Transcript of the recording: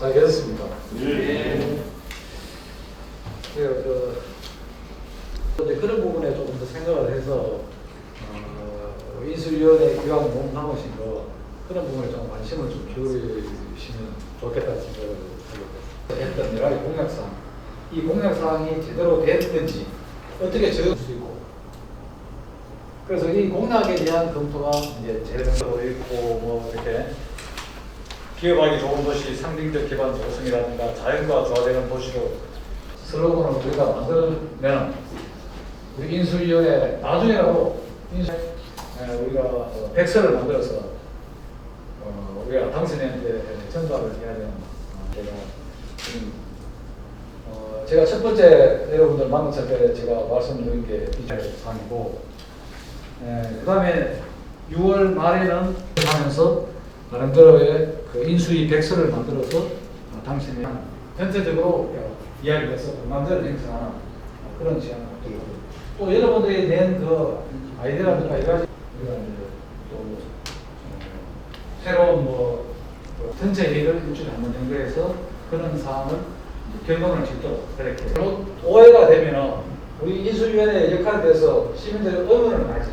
잘 계셨습니까? 예. 그, 그, 이제 그런 부분에 조금 더 생각을 해서 어, 인수위원회 기왕 몸담으신 거 그런 부분에 좀 관심을 좀 기울이시면 좋겠다는 생각을 하고 했던 여러 가지 공약사항 이 공약사항이 제대로 됐는지 어떻게 적을 수 있고 그래서 이 공약에 대한 검토가 이제 재정적으로 있고 뭐 이렇게 기업하기 좋은 도시, 상징적 기반 조성이라든가 자연과 조화되는 도시로 슬로건을 우리가 만들면 우리 인수위원회 나중에라도 인수 에, 우리가 어, 백서를 만들어서 어, 우리가 당선인한테 전달을 해야 되는 어, 제가 지금 어, 제가 첫 번째 여러분들 만났을 때 제가 말씀드린 게 이제 상이고 그 다음에 6월 말에는 하면서 나름대로의 그 인수위 백서를 만들어서 어, 당신이 전체적으로 이야기를 해서 공감대를 형성하는 그런 시간을 갖도록 또 여러분들이 낸 그 아이디어라든가 여러 가지 우리가 이제 또 어, 새로운 뭐 어, 전체 회의를 일주일에 한번 정도 해서 그런 사항을 결론을 짓도록 그렇게 오해가 되면은 우리 인수위원회 역할에 대해서 시민들의 의문을 많이